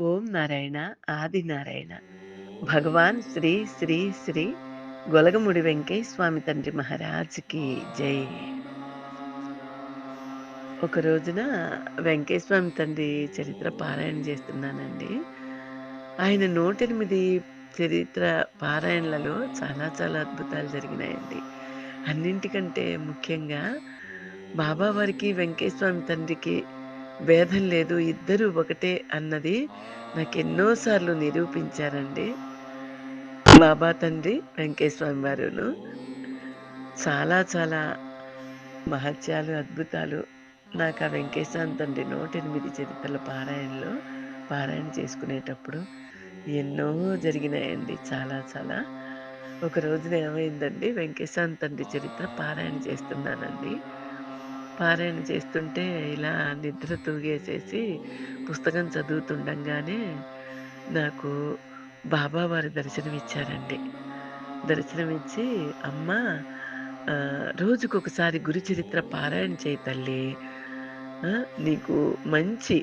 ఓం నారాయణ ఆది నారాయణ. భగవాన్ శ్రీ శ్రీ శ్రీ గొలగముడి వెంకయ్య స్వామి తండ్రి మహారాజ్కి జై. ఒక రోజున వెంకయ్య స్వామి తండ్రి చరిత్ర పారాయణ చేస్తున్నానండి. ఆయన నూటెనిమిది చరిత్ర పారాయణలలో చాలా చాలా అద్భుతాలు జరిగినాయండి. అన్నింటికంటే ముఖ్యంగా బాబా వారికి వెంకయ్య స్వామి తండ్రికి భేదం లేదు ఇద్దరు ఒకటే అన్నది నాకు ఎన్నోసార్లు నిరూపించారండి. బాబా తండ్రి వెంకటేశ్వమి వారును చాలా చాలా మహత్యాలు అద్భుతాలు నాకు ఆ వెంకటేశ్వర తండ్రి నూట ఎనిమిది చరిత్రల పారాయణలో పారాయణ చేసుకునేటప్పుడు ఎన్నో జరిగినాయండి చాలా చాలా. ఒక రోజున ఏమైందండి వెంకటేశ్వర తండ్రి చరిత్ర పారాయణ చేస్తున్నానండి. పారాయణ చేస్తుంటే ఇలా నిద్ర తూగేసేసి పుస్తకం చదువుతుండగానే నాకు బాబా వారి దర్శనం ఇచ్చారండి దర్శనం ఇచ్చి అమ్మ రోజుకొకసారి గురు చరిత్ర పారాయణ చేయి తల్లి. నీకు మంచి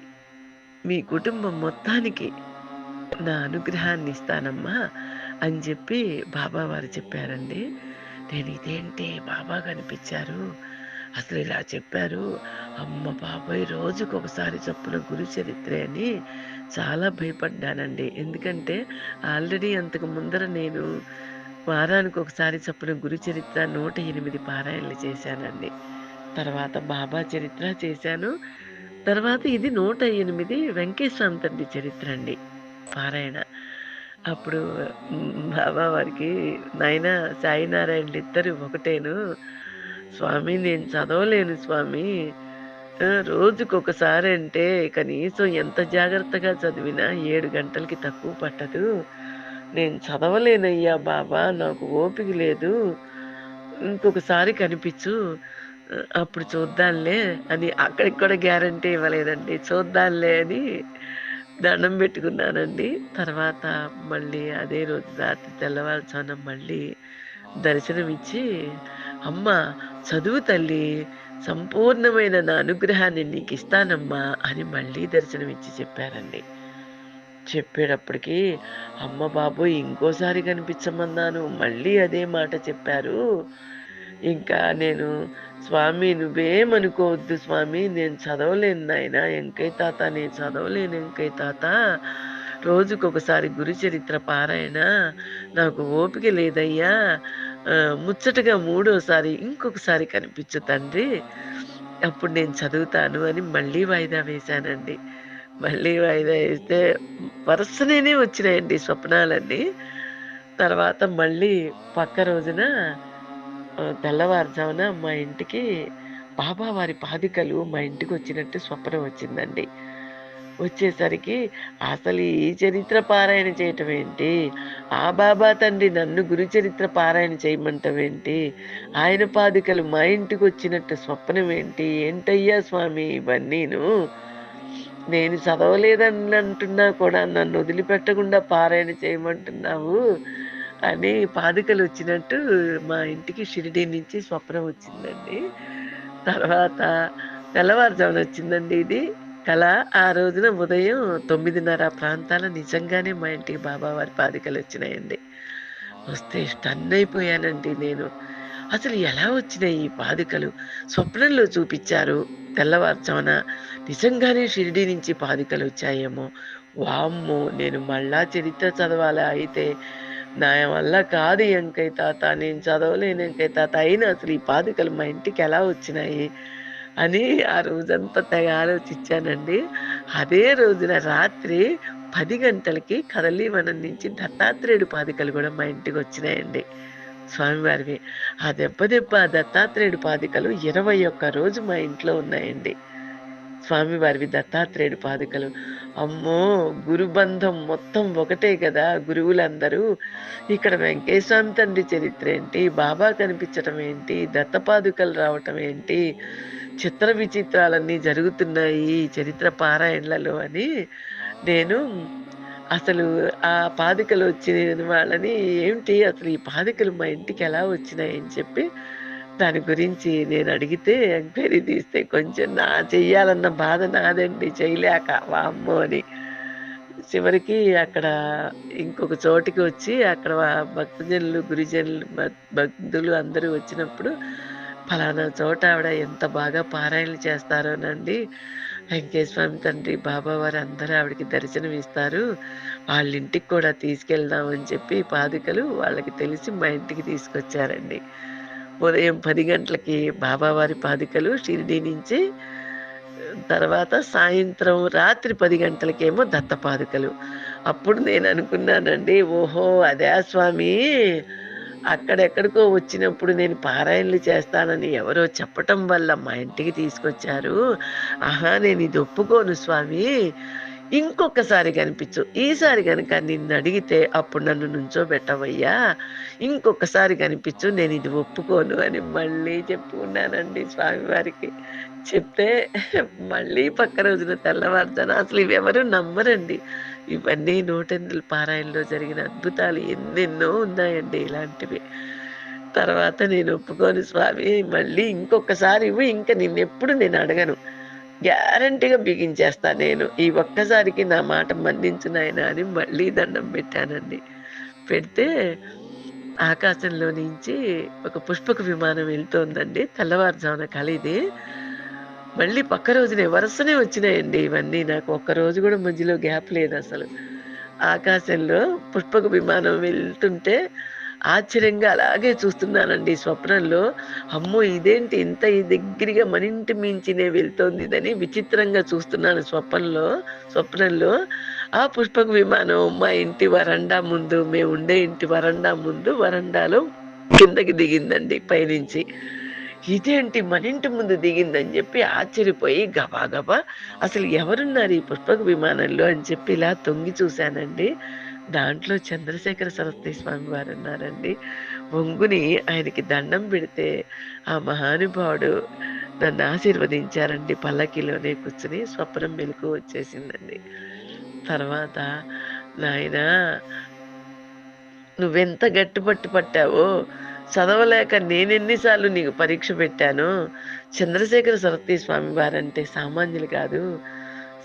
మీ కుటుంబం మొత్తానికి నా అనుగ్రహాన్ని ఇస్తానమ్మా అని చెప్పి బాబా వారు చెప్పారండి. నేను ఇదేంటి బాబా కనిపించారు అసలు ఇలా చెప్పారు. అమ్మ బాబాయ్! రోజుకు ఒకసారి చొప్పున గురు చరిత్ర అని చాలా భయపడ్డానండి. ఎందుకంటే ఆల్రెడీ అంతకు ముందర నేను వారానికి ఒకసారి చొప్పున గురు చరిత్ర నూట ఎనిమిది పారాయణలు చేశానండి. తర్వాత బాబా చరిత్ర చేశాను. తర్వాత ఇది నూట ఎనిమిది వెంకటేశ్వర తండ్రి చరిత్ర అండి. పారాయణ. అప్పుడు బాబా వారికి నాయన సాయినారాయణలు ఇద్దరు ఒకటేను. స్వామి నేను చదవలేను స్వామి. రోజుకొకసారి అంటే కనీసం ఎంత జాగ్రత్తగా చదివినా ఏడు గంటలకి తక్కువ పట్టదు. నేను చదవలేనయ్యా బాబా నాకు ఓపిక లేదు. ఇంకొకసారి కనిపించు. అప్పుడు చూద్దాంలే అని అక్కడికి కూడా గ్యారంటీ ఇవ్వలేదండి. చూద్దాంలే అని దండం పెట్టుకున్నానండి. తర్వాత మళ్ళీ అదే రోజు రాత్రి తెల్లవారుజామున మళ్ళీ దర్శనం ఇచ్చి అమ్మ చదువు తల్లి సంపూర్ణమైన నా అనుగ్రహాన్ని నీకు ఇస్తానమ్మా అని మళ్ళీ దర్శనం ఇచ్చి చెప్పారండి. చెప్పేటప్పటికి అమ్మ బాబు ఇంకోసారి కనిపించమన్నాను మళ్ళీ అదే మాట చెప్పారు. ఇంకా నేను స్వామి నువ్వేమనుకోవద్దు స్వామి నేను చదవలేను నాయన ఎంకై తాత నేను చదవలేను ఎంకై తాత. రోజుకొకసారి గురుచరిత్ర పారాయణ నాకు ఓపిక లేదయ్యా. ముచ్చటగా మూడోసారి ఇంకొకసారి కనిపించు తండ్రి. అప్పుడు నేను చదువుతాను అని మళ్ళీ వాయిదా వేశానండి. మళ్ళీ వాయిదా వేస్తే వరుసనే వచ్చినాయండి స్వప్నాలన్నీ. తర్వాత మళ్ళీ పక్క రోజున తెల్లవారుజామున మా ఇంటికి బాబా వారి పాదికలు మా ఇంటికి వచ్చినట్టు స్వప్నం వచ్చిందండి. వచ్చేసరికి అసలు ఈ చరిత్ర పారాయణ చేయటం ఏంటి? ఆ బాబా తండ్రి నన్ను గురు చరిత్ర పారాయణ చేయమంటం ఏంటి? ఆయన పాదికలు మా ఇంటికి వచ్చినట్టు స్వప్నం ఏంటి? ఏంటయ్యా స్వామి ఇవన్నీను? నేను చదవలేదని అంటున్నా కూడా నన్ను వదిలిపెట్టకుండా పారాయణ చేయమంటున్నావు అని పాదుకలు వచ్చినట్టు మా ఇంటికి షిరిడి నుంచి స్వప్నం వచ్చిందండి. తర్వాత తెల్లవారుజామున వచ్చిందండి ఇది. కళ ఆ రోజున ఉదయం తొమ్మిదిన్నర ప్రాంతాల నిజంగానే మా ఇంటికి బాబావారి పాదికలు వచ్చినాయండి. వస్తే స్టన్ అయిపోయానండి నేను. అసలు ఎలా వచ్చినాయి ఈ పాదికలు? స్వప్నంలో చూపించారు తెల్లవారుజామున. నిజంగానే షిరిడి నుంచి పాదికలు వచ్చాయేమో. వామ్మో నేను మళ్ళా చరిత్ర చదవాలా? అయితే నా వల్ల కాదు ఎంకై తాత నేను చదవలేను ఎంకై తాత. అయినా అసలు ఈ పాదికలు మా ఇంటికి ఎలా వచ్చినాయి? అని ఆ రోజంతా తెగ ఆలోచించానండి. అదే రోజున రాత్రి పది గంటలకి కదలీవనం నుంచి దత్తాత్రేయుడు పాదికలు కూడా మా ఇంటికి వచ్చినాయండి. స్వామివారివి. ఆ దెబ్బ దెబ్బ దత్తాత్రేయుడు పాదికలు ఇరవై ఒక్క రోజు మా ఇంట్లో ఉన్నాయండి. స్వామివారివి దత్తాత్రేయుడు పాదుకలు. అమ్మో! గురుబంధం మొత్తం ఒకటే కదా గురువులందరూ. ఇక్కడ వెంకటేశ్వమి తండ్రి చరిత్ర ఏంటి? బాబా కనిపించటం ఏంటి? దత్తపాదుకలు రావటం ఏంటి? చిత్ర విచిత్రాలన్నీ జరుగుతున్నాయి చరిత్ర పారాయణలలో అని నేను అసలు ఆ పాదికలు వచ్చిన వాళ్ళని ఏమిటి అసలు ఈ పాదికలు మా ఇంటికి ఎలా వచ్చినాయి అని చెప్పి దాని గురించి నేను అడిగితే ఎంక్వైరీ తీస్తే కొంచెం నా చెయ్యాలన్న బాధ నాదండి చేయలేక వామ్మో అని. చివరికి అక్కడ ఇంకొక చోటికి వచ్చి అక్కడ భక్తజనులు, గురిజనులు, భక్తులు అందరూ వచ్చినప్పుడు ఫలానా చోట ఆవిడ ఎంత బాగా పారాయణలు చేస్తారోనండి. వెంకటేశ్వర తండ్రి, బాబావారు అందరూ ఆవిడకి దర్శనం ఇస్తారు. వాళ్ళ ఇంటికి కూడా తీసుకెళ్దామని చెప్పి పాదుకలు వాళ్ళకి తెలిసి మా ఇంటికి తీసుకొచ్చారండి. ఉదయం పది గంటలకి బాబావారి పాదుకలు షిరిడీ నుంచి తర్వాత సాయంత్రం రాత్రి పది గంటలకేమో దత్త పాదుకలు. అప్పుడు నేను అనుకున్నానండి, ఓహో! అదే స్వామి అక్కడెక్కడికో వచ్చినప్పుడు నేను పారాయణలు చేస్తానని ఎవరో చెప్పటం వల్ల మా ఇంటికి తీసుకొచ్చారు. ఆహా! నేను ఇది ఒప్పుకోను స్వామి. ఇంకొకసారి కనిపించు. ఈసారి కనుక నిన్ను అడిగితే అప్పుడు నన్ను నుంచోబెట్టవయ్యా. ఇంకొకసారి కనిపించు. నేను ఇది ఒప్పుకోను అని మళ్ళీ చెప్పుకున్నానండి స్వామివారికి. చెప్తే మళ్ళీ పక్క రోజున తెల్లవారుజాన అసలు ఇవెవరు నమ్మరండి. ఇవన్నీ నూటెనిమిది పారాయణలో జరిగిన అద్భుతాలు ఎన్నెన్నో ఉన్నాయండి ఇలాంటివి. తర్వాత నేను ఒప్పుకోను స్వామి. మళ్ళీ ఇంకొకసారి ఇవ్వు. ఇంక నిన్నెప్పుడు నేను అడగను. గ్యారంటీగా బిగించేస్తా నేను. ఈ ఒక్కసారికి నా మాట మన్నించు అని మళ్ళీ దండం పెట్టానండి. పెడితే ఆకాశంలో నుంచి ఒక పుష్పక విమానం వెళ్తోందండి. తెల్లవారుజామున కలిది ఇది. మళ్ళీ పక్క రోజునే వరుసనే వచ్చినాయండి ఇవన్నీ. నాకు ఒక్కరోజు కూడా మధ్యలో గ్యాప్ లేదు అసలు ఆకాశంలో పుష్పక విమానం వెళ్తుంటే ఆశ్చర్యంగా అలాగే చూస్తున్నానండి స్వప్నంలో. అమ్మో! ఇదేంటి ఇంత దగ్గరగా మన ఇంటి మించినే వెళ్తోందిదని విచిత్రంగా చూస్తున్నాను స్వప్నంలో స్వప్నంలో. ఆ పుష్పక విమానం మా ఇంటి వరండా ముందు మేము ఉండే ఇంటి వరండా ముందు వరండాలో కిందకి దిగిందండి పైనుంచి. ఇదేంటి మన ఇంటి ముందు దిగిందని చెప్పి ఆశ్చర్యపోయి గబా అసలు ఎవరున్నారు ఈ పుష్పక విమానంలో అని చెప్పి ఇలా తొంగి చూశానండి. దాంట్లో చంద్రశేఖర సరస్వతి స్వామి వారున్నారండి. వంగుని ఆయనకి దండం పెడితే ఆ మహానుభావుడు నన్ను ఆశీర్వదించారండి పల్లకీలోనే కూర్చొని. స్వప్నం మెలుకువ వచ్చేసిందండి. తర్వాత నాయనా నువ్వెంత గట్టిపట్టు పట్టావో చదవలేక నేనెన్నిసార్లు నీకు పరీక్ష పెట్టాను చంద్రశేఖర సరస్వతి స్వామి వారంటే సామాన్యులు కాదు.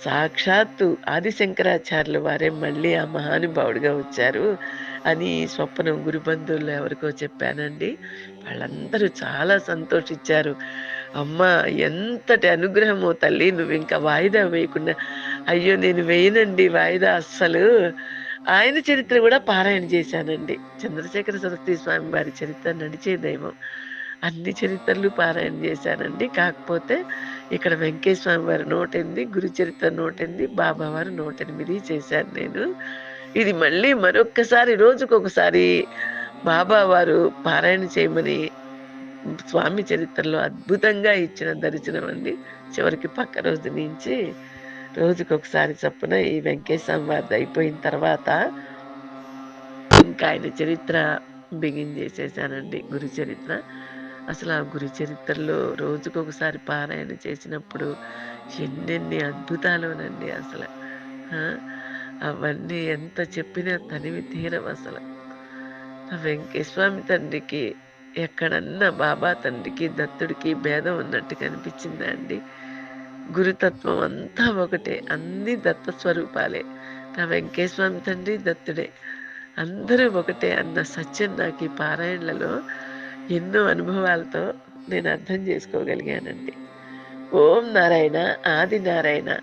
సాక్షాత్తు ఆదిశంకరాచార్యుల వారే మళ్ళీ ఆ మహానుభావుడిగా వచ్చారు అని స్వప్నం గురుబంధువులు ఎవరికో చెప్పానండి. వాళ్ళందరూ చాలా సంతోషించారు. అమ్మా! ఎంతటి అనుగ్రహమో తల్లి నువ్వు ఇంకా వాయిదా వేయకుండా అయ్యో! నేను వేయనండి వాయిదా అస్సలు. ఆయన చరిత్ర కూడా పారాయణ చేశానండి. చంద్రశేఖర సరస్వతి స్వామి వారి చరిత్ర నడిచే దైవం. అన్ని చరిత్రలు పారాయణ చేశానండి. కాకపోతే ఇక్కడ వెంకటేశ్వర స్వామి వారి 108, గురు చరిత్ర 108, బాబావారు 108 చేశాను నేను. ఇది మళ్ళీ మరొక్కసారి రోజుకొకసారి బాబావారు పారాయణ చేయమని స్వామి చరిత్రలో అద్భుతంగా ఇచ్చిన దర్శనం అండి. చివరికి పక్క రోజు నుంచి రోజుకొకసారి చొప్పున ఈ వెంకటేశ్వర వారిది అయిపోయిన తర్వాత ఇంకా ఆయన చరిత్ర బిగిన్ చేసేసానండి గురు చరిత్ర. అసలు ఆ గురు చరిత్రలో రోజుకొకసారి పారాయణ చేసినప్పుడు ఎన్నెన్ని అద్భుతాలోనండి అసలు అవన్నీ ఎంత చెప్పినా తనివి తీరం అసలు వెంకటేశ్వామి తండ్రికి ఎక్కడన్నా బాబా తండ్రికి, దత్తుడికి భేదం ఉన్నట్టు కనిపించిందా అండి? గురుతత్వం అంతా ఒకటే. అన్ని దత్త స్వరూపాలే. నా వెంకటేశ్వర స్వామి తండ్రి దత్తుడే. అందరూ ఒకటే అన్న సత్యం నాకు ఈ పారాయణలలో ఎన్నో అనుభవాలతో నేను అర్థం చేసుకోగలిగానండి. ఓం నారాయణ ఆది నారాయణ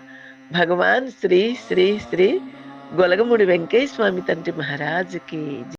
భగవాన్ శ్రీ శ్రీ శ్రీ గొలగముడి వెంకయ్య స్వామి తండ్రి మహారాజుకి